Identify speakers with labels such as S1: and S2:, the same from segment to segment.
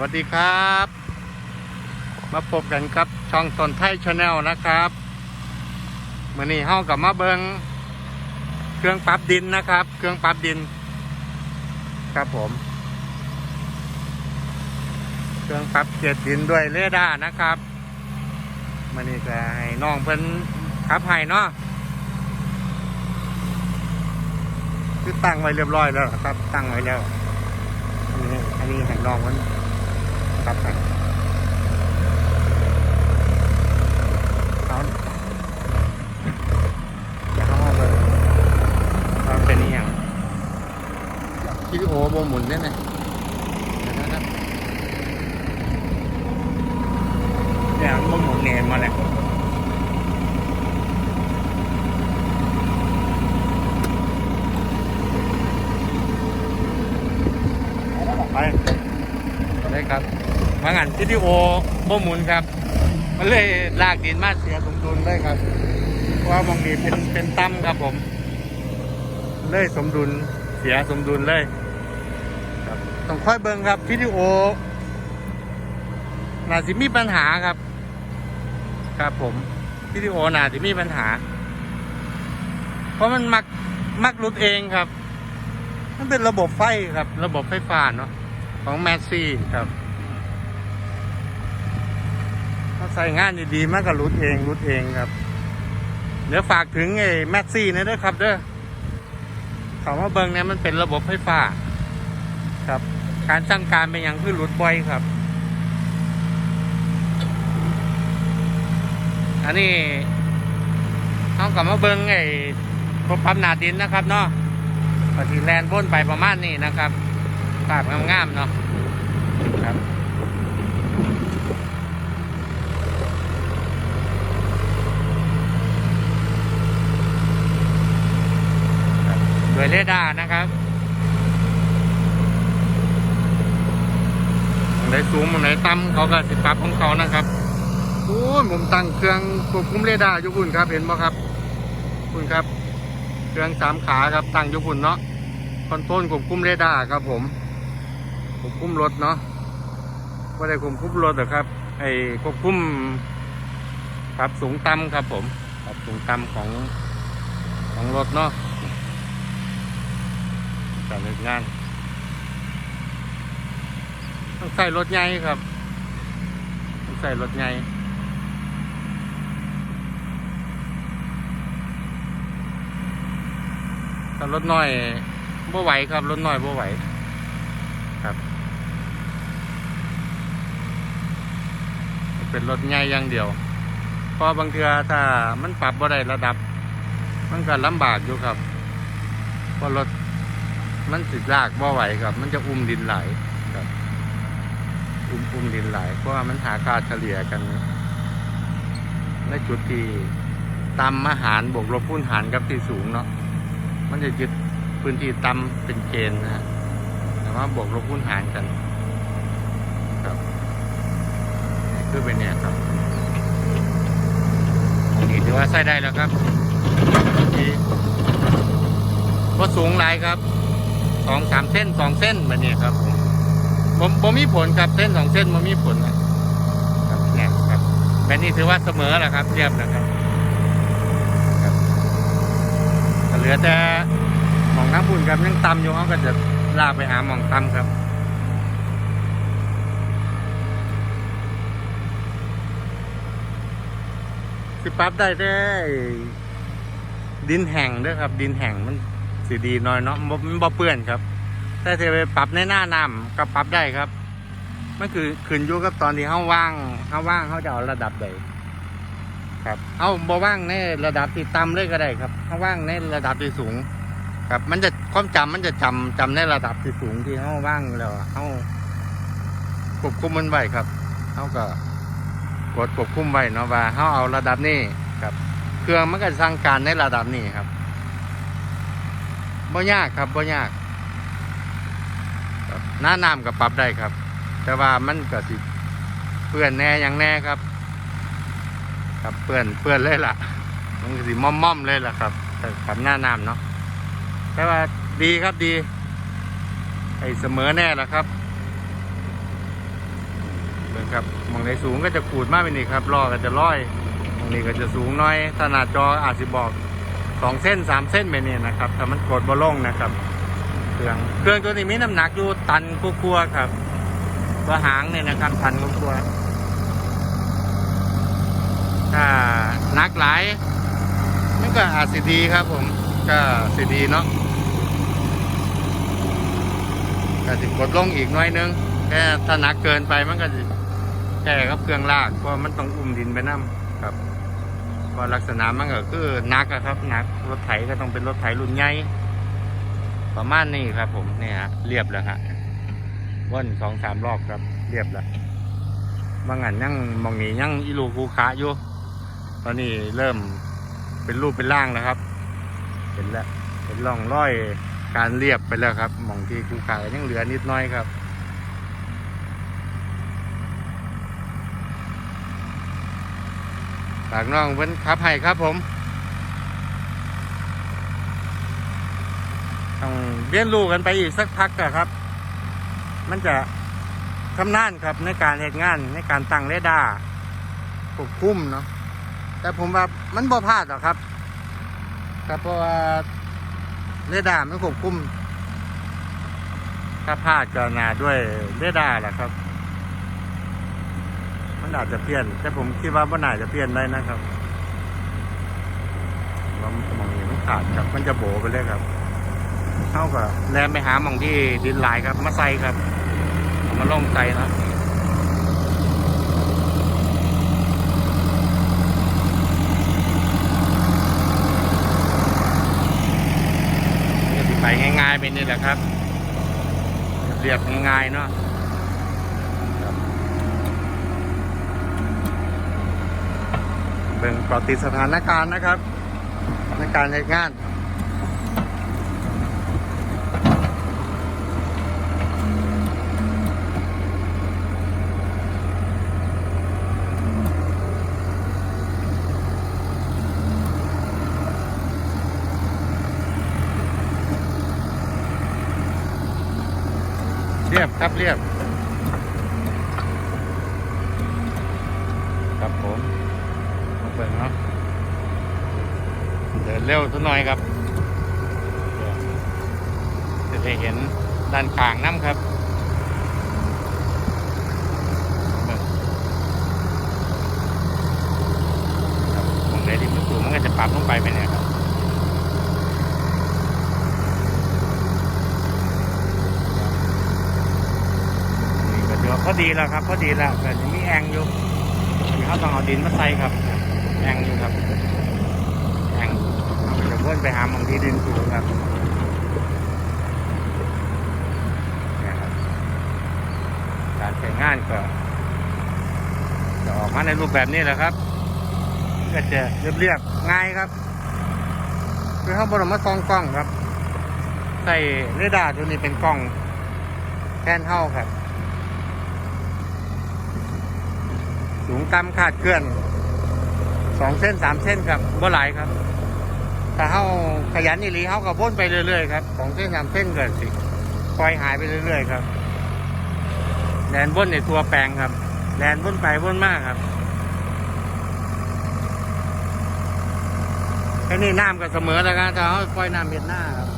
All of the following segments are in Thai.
S1: วัสดีครับ มาพบกันกับช่องตนไทยชาแนลนะครับเมื่อนี้เฮากับมาเบิงเครื่องปรับดินนะครับ เครื่องปรับดิน ครับผม เครื่องปรับเกล็ดดินด้วยเรดาร์นะครับมื่อนี้ก็ให้น้องเพิ่นขับให้เนาะคือตั้งไว้เรียบร้อยแล้วครับ ตั้งไว้แล้วอันนี้อันนี้ให้น้องมัน ครับเอาอย่าเข้ามาเลยว่าเป็นอหย่างวิดีโอโหมุนได้ไหมเดี๋ยวนะครับเนี่ยมันบ่หมุนเองมาเลยไปได้ครับมางาน วิดีโอโบหมุนครับ มันเลยลากดินมาเสียสมดุลเลยครับว่าบางทีเป็นเป็นตั้มครับผม เลยสมดุลเสียสมดุลเลยครับต้องค่อยเบิ่งครับวิดีโอน่าจะมีปัญหาครับ ครับผมวิดีโอน่าจะมีปัญหา เพราะมันมักมักหลุดเองครับ มันเป็นระบบไฟครับ ระบบไฟฟ้าเนาะของแมสซี่ครับถ้า ใส่งานดีๆมันก็รุดเองรุดเองครับ เดี๋ยวฝากถึงไอ้แมสซี่นะเด้อครับเด้อเขาว่าเบิงเนี่ยมันเป็นระบบไฟฟ้า ครับ การสั่งการเป็นอย่างคือรุดบ่อยครับ อันนี้เขากลับมาเบิงไอ้พวกปั๊มหนาดินนะครับเนาะปฏิแลนบนไปประมาณนี้นะครับภาพงามๆเนาะครับครับด้ว ยเรดาร์นะครับตรงไหนสูงตรงไหนต่ำเขาก็สิปรับของเขานะครับโอ้ยผมตั้งเครื่องควบคุมเรดาร์อยู่คุณครับเห็นไหมครับ คุณครับ เครื่องสามขาครับตั้งยู่คุณเนาะคอนโทรลควบคุมเรดาร์ครับ ผมควบคุมรถเนาะไม่ได้ควบคุมรถหรอครับ ไอ้ควบคุมปรับสูงต่ำครับผมปรับสูงต่ำของของรถเนาะ การเลิกงานต้องใส่รถใหญ่ครับต้องใส่รถใหญ่รถน้อยบ่ไหวครับรถน้อยบ่ไหวครับเป็นรถใหญ่อย่างเดียวเพราะบางเทือถ้ามันปรับบ่ได้ระดับ มันก็ลำบากอยู่ครับเพราะรถ มันสิลากบ่ไหวครับ มันจะอุ้มดินไหลครับ อุ้มอุ้มดินไหลเพราะว่ามันหาค่าเฉลี่ยกันในจุดที่ต่ำอาหารบวกลบคูณหารกับที่สูงเนาะมันจะยึดพื้นที่ต่ำเป็นเกณฑ์นะฮะแต่ว่าบวกลบคูณหารกัน ครับคือเป็นเนี่ยครับนี่ถือว่าใส่ได้แล้วครับที่ก็สูงหลายครับ สองสามเส้นสองเส้นแบบนี้ครับผมผมมีผลครับเส้นสองเส้นมันมีผลนะครับเนี่ยครับแบบนี้ถือว่าเสมอแล้วครับเรียบแล้วครับเหลือแต่หมองน้ำบุญครับยังตำอยู่เขาก็จะลากไปหาหมองตำครับสิปรับได้แต่ดินแห้งด้วยครับ ดินแห้งมัน สีดีน้อยเนาะบ่มันบ่เปื้อนครับ แต่ถ้าไปปรับในหน้าน้ำก็ปรับได้ครับมันคือขึ้นอยู่กับตอนที่เขาว่างเขาว่างเขาจะเอาระดับใดครับ เอาบ่ว่างในระดับที่ต่ำเลยก็ได้ครับเอาว่างในระดับที่สูง ครับ มันจะความจำมันจะจำจำในระดับที่สูงที่เขาว่างแล้วเขาควบคุมมันไว้ครับเขาก็กดควบคุมไว้เนาะว่าเขาเอาระดับนี้ครับ เครื่องมันก็จะสั่งการในระดับนี้ครับ บ่ยากครับบ่ยากหน้าน้ำก็ปรับได้ครับ แต่ว่ามันก็สิเปื้อนแน่อย่างแน่ครับ ครับเปื่อนเปื่อนเลยล่ะ มันก็สิม่อมม่อมๆเลยล่ะครับแต่ขับหน้าน้ำเนาะแต่ว่าดีครับดี ไอ้เสมอแน่ล่ะครับเบิ่งครับมองไหนสูงก็จะขูดมากไปนี่ครับล้อก็จะร้อยหมองนี้ก็จะสูงน้อยขนาดจออาจสิบอก สองเส้นสามเส้นไปนี่นะครับแต่มันกดบ่ลงนะครับ เครื่องเครื่องตัวนี้มีน้ำหนักอยู่ตันกลัวๆครับตัวหางเนี่ยนะครับตันกลัวๆถ้านักหลายมันก็อาจสิดีครับผมก็สิดีเนาะก็สิกดลงอีกน้อยนึงแค่ถ้าหนักเกินไปมันก็แค่กับเครื่องลากเพราะมันต้องอุ้มดินไปน้ำครับ เพราะลักษณะมันก็คือหนักครับหนักรถไถก็ต้องเป็นรถไถรุ่นใหญ่ประมาณนี้ครับ ผมเนี่ยฮะเรียบแล้วฮะว่นสองสามรอบครับ เรียบแล้วบางอันยังมองนี้ยังอีลูคูขาอยู่ตอนนี้เริ่มเป็นรูปเป็นร่างแล้วครับเป็นแล้วเป็นร่องร้อยการเรียบไปแล้วครับมองที่คูขายังเหลือนิดน้อยครับ ฝากน้องเพิ่นครับให้ครับผม ต้องเรียนรู้กันไปอีกสักพักอะครับ มันจะชำนาญครับในการเหตุงานในการตั้งเรดาร์ควบคุมเนาะแต่ผมว่ามันบ่พลาดหรอกครับครับเพราะว่าเรดาร์มันควบคุม ถ้าพลาดก็นาด้วยเรดาร์แหละครับ มันอาจจะเปลี่ยน แต่ผมคิดว่ามันอาจจะเปลี่ยนได้นะครับว่ามองนี้มันขาดครับมันจะโบไปเลยครับเข้ากับแลมไปหามองที่ดินหลายครับมาใส่ครับเอามาลงใส่นะไปง่ายๆไปนี่แหละครับ เรียบง่ายๆเนาะครับ เบิ่งเกาะติสถานการณ์นะครับในการใช้งานเรียบครับเรียบครับผม เปิดเนาะเดินเร็วสักหน่อยครับจะได้เห็นด้านข้างน้ำครับเบิ่งครับมองไหนที่มันสูงมันก็จะปรับลงไปไปเนี่ยครับนี่ก็ถือว่าพอดีแล้วครับพอดีแล้วแต่ยังมีแองอยู่เขาต้องเอาดินมาใส่ครับ แองอยู่ครับแองเอาไปจะพ่นไปหามองที่ดินสูงครับเนี่ยครับการใช้งานก็จะออกมาในรูปแบบนี้แหละครับ ก็จะเรียบๆง่ายครับคือเขาบรมาซองกล้องครับ ใส่เรดาร์ตัวนี้เป็นกล้องแทนเท่าครับ สูงต่ำคาดเคลื่อน สองเส้นสามเส้นครับบ่หลายครับถ้าเขาขยันอีหลีเขาก็พ่นไปเรื่อยๆครับสองเส้นสามเส้นเกิดสิปล่อยหายไปเรื่อยๆครับแลนบนในตัวแปลงครับแลนบนไปบนมากครับแค่นี้น้ำก็เสมอแล้วครับถ้าเขาปล่อยน้ำเม็ดหน้าครับ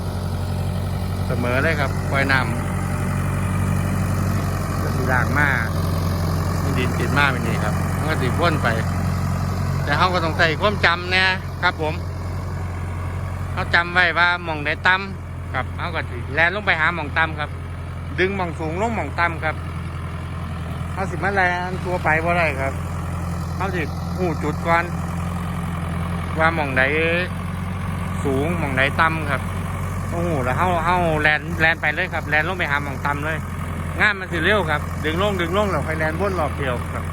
S1: เสมอเลยครับปล่อยน้ำก็สีดากมากดินติดมากเป็นนี่ครับมันก็ติดว่นไป แต่เขาก็ต้องใส่ความจำเนี่ยครับผมเขาจำไว้ว่าหม่องไหนต่ำครับเขาก็สิแลนลงไปหาหม่องต่ำครับ ดึงหม่องสูงลงหม่องต่ำครับเขาสิมาแลนตัวไปว่าไรครับเขาสิหูจุดก่อนว่าหม่องไหนสูงหม่องไหนต่ำครับโอ้โหแล้วเขาเขาแลนแลนไปเลยครับแลนลงไปหาหม่องต่ำเลยงานมันสิเร็วครับ ดึงลงดึงลงแล้วไฟแลนด์บนรอบเดียวครับ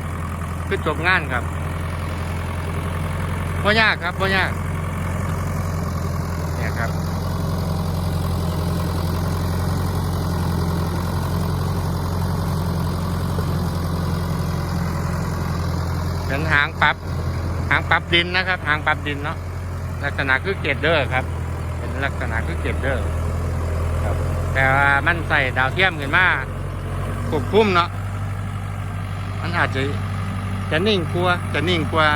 S1: คือจบงานครับ พ่ยากครับพ่ยากเนี่ยครับเป็นหางปรับหางปรับดินนะครับ หางปรับดินเนาะลักษณะคือเกตเดอร์ครับ เป็นลักษณะคือเกตเดอร์ครับแต่ว่ามันใส่ดาวเทียมขึ้นมาควบคุมเนาะมันอาจจะจะนิ่งกว่าจะนิ่งกว่า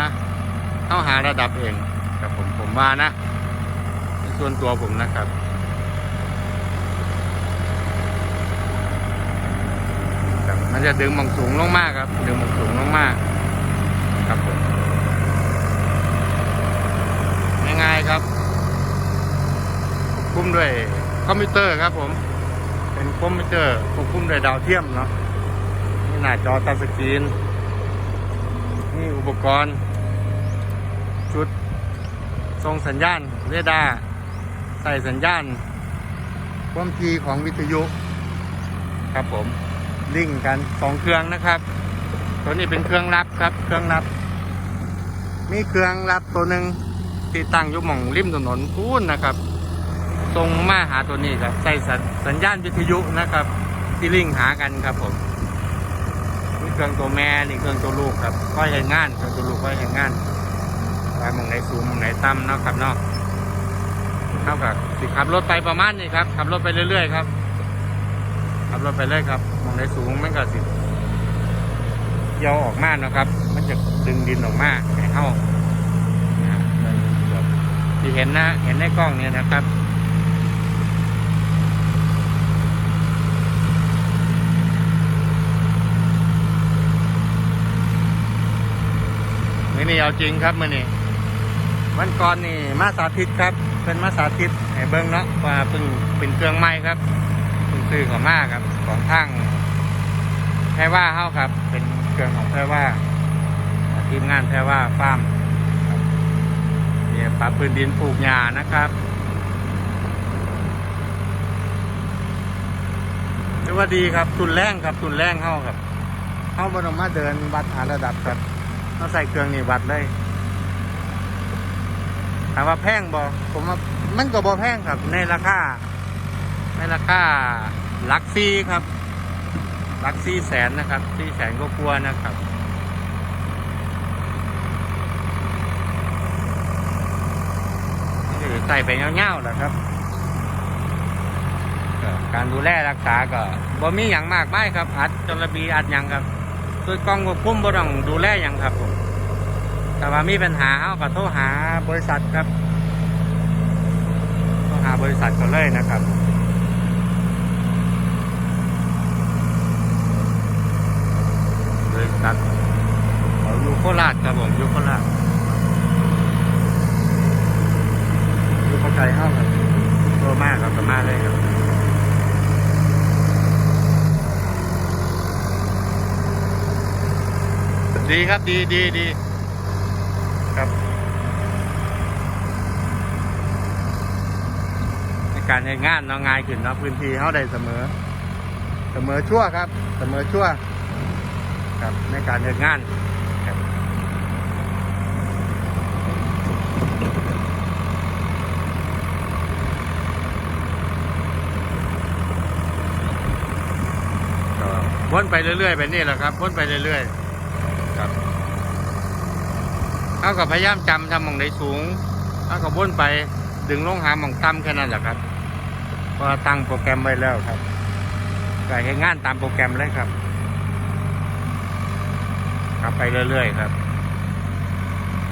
S1: เอาหาระดับเองครับผมผมว่านะส่วนตัวผมนะครับมันจะดึงมองสูงลงมากครับ ดึงมองสูงลงมาก ครับผมง่ายๆครับควบคุมด้วยคอมพิวเตอร์ครับผม เป็นคอมพิวเตอร์ควบคุมด้วยดาวเทียมเนาะนี่หน้าจอตัดสกรีนนี่อุปกรณ์ ส่งสัญญาณเรดาร์ใส่สัญญาณความถี่ของวิทยุ ครับผมลิงก์กันสองเครื่องนะครับ ตัวนี้เป็นเครื่องรับครับ เครื่องรับ มีเครื่องรับตัวหนึ่งที่ตั้งอยู่หม่องริมถนนพูนนะครับตรงมาหาตัวนี้ครับใส่สัญสัญญาณวิทยุนะครับ ที่ลิงก์หากันครับผมนี่เครื่องตัวแม่นี่เครื่องตัวลูกครับก็เห็นงานเครื่องตัวลูกก็เห็นงาน ไปมองไหนสูงมองไหนต่ำนาะครับเนาะเท่ากับสิขับรถไปประมาณนี้ครับขับรถไปเรื่อยๆครับขับรถไปเลยครับมองในสูงมันก็สิเยาวออกมาเนะครับ มันจะดึงดินออกมาให้เข้าที่เห็นนะเห็นในกล้องเนี่ยนะครับมื่อนี้เอาจริงครับมื่อนี้ วันก่อนนี่มาสาธิตครับเป็นมาสาธิตให้เบิ้งเนาะว่าเพิ่งเป็นเครื่องไม้ครับคุณซื้อของมากครับของทางแพรว่าเฮาครับ เป็นเครื่องของแพรว่าทีมงานแพรว่าฟาร์มเนี่ยปรับพื้นดินปลูกหญ้านะครับถือว่าดีครับทุนแรงครับทุนแรงเฮาครับเฮาบ่ต้องมาเดินวัดหาระดับครับเฮาใส่เครื่องนี่วัดเลยามว่าแพงบ่ผมว่ามันก็บ่แพงครับ ในราคาในราคาหลักซีครับหลักซีแสนนะครับซีแสนก็กลัวาๆนะครับนี่คือใส่ไปเงาๆแหละครับก็การดูแลรักษาก็บ่มีอย่างมากไม่ครับ อัดจนระบีอัดหยังครับโดยกล้องควบคุมบ่ต้องดูแลอย่างครับผม แต่ว่ามีปัญหาเขาก็โทรหาบริษัทครับโทรหาบริษัทก็เลยนะครับบริษัทเขาอยู่โคราชครับผมอยู่โคราชอยู่เข้าใจห้องครับโตมากครับสามารถเลยครับดีครับดีดีดีครับใน การใช้งานเนาะง่ายขึ้นเนาะพื้นที่เขาได้เสมอ เสมอชั่วครับ เสมอชั่วครับในการเดินงานครับก็วนไปเรื่อยๆแบบนี้แหละครับวนไปเรื่อยๆครับเขาก็พยายามจำทำหมองไหนสูงเขาก็วนไปดึงลงหาหมองต่ำแค่นั้นแหละครับ พอตั้งโปรแกรมไว้แล้วครับก็ให้งานตามโปรแกรมเลยครับครับไปเรื่อยๆครับ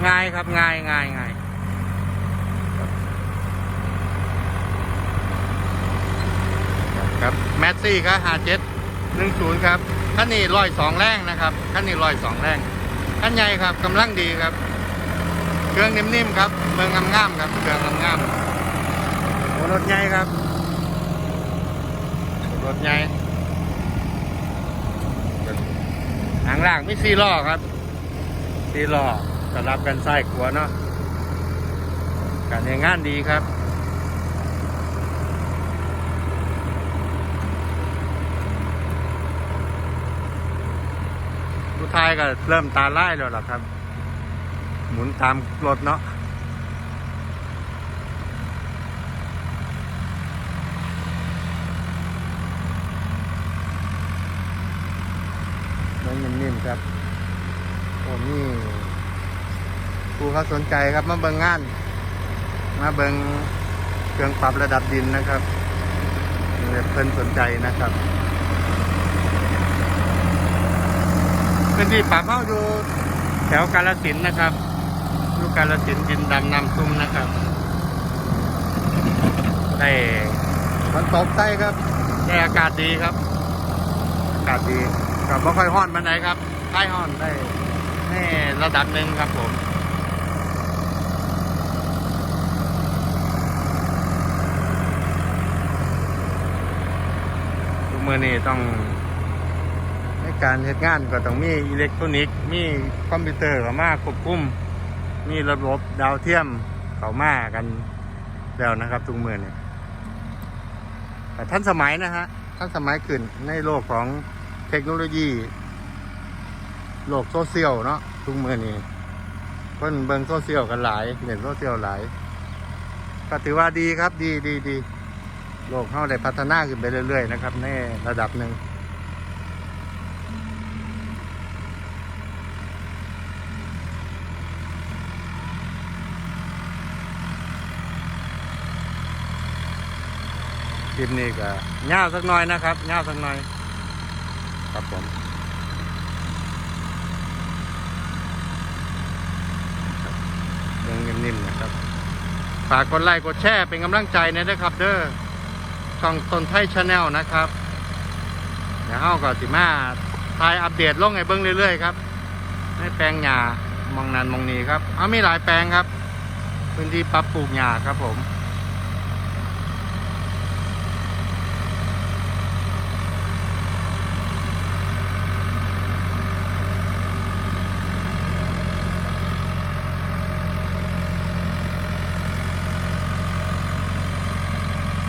S1: ง่ายครับง่ายง่ายง่ายครับแมสซี่ครับหาเจ็ดหนึ่งศูนย์ครับขั้นนี้ร้อยสองแรงนะครับขั้นนี้ร้อยสองแรงขั้นใหญ่ครับกำลังดีครับ เครื่องนิ่มๆครับเมืองงามๆครับเครื่องงามๆโอ้รถใหญ่ครับ รถใหญ่หางล่างมีสี่ล้อครับสี่ล้อสำหรับกันไส้ขัวเนาะการใช้งานดีครับผู้ชายก็เริ่มตาไล่แล้วล่ะครับ หมุนตามรถเนาะ นนิ่มๆครับโอ้นี่ครูเขาสนใจครับมาเบิงงาน มาเบิงเครื่องปรับระดับดินนะครับเพิ่นสนใจนะครับพื้นที่ป่าเมาอยู่แถวกาลสินธุ์นะครับอยู่กาลสินธุ์ดินดำน้ำซุ่มนะครับได้ฝนตกใต้ครับได้อากาศดีครับ อากาศดี กับไม่ค่อยห้อนมันไหนครับใต้ห้อนได้ในระดับหนึ่งครับผมทุกมือนี่ต้องในการเหตุงานก็ต้องมีอิเล็กทรอนิกส์มีคอมพิวเตอร์เข้ามาควบคุมมีระบบดาวเทียมเข้ามากันแล้วนะครับทุกมือนี่แต่ทันสมัยนะฮะทันสมัยขึ้นในโลกของ ทคโนโลยี โลกโซเชียลเนาะทุกมือนี่คนเบิ่งโซเชียลกันหลายเห็นโซเชียลหลายก็ถือว่าดีครับดีดีดีโลกเขาได้พัฒนาขึ้นไปเรื่อยๆนะครับ ในระดับหนึ่งคลิปนี้ก็เง่าวสักหน่อยนะครับเง่าวสักหน่อย ครับผมยังนิ่มๆนะครับ ฝากกดไลค์กดแชร์เป็นกำลังใจนอยนะครับ เด้อช่องต้นไทยชาแนลนะครับเดี๋ยวเฮาก็สิมาทายอัปเดตลงให้เบิ่งเรื่อยๆครับในแปลงหญ้ามองนันมองนี้ครับ เอามีหลายแปลงครับ พื้นที่ปรับปลูกหญ้าครับผม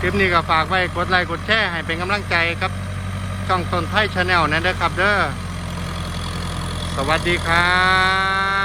S1: ลิปนี้ก็ฝากไว้กดไลค์กดแชร์ให้เป็นกำลังใจครับช่องต้นไทยชาแนลนั่นเด้อครับเด้อสวัสดีครับ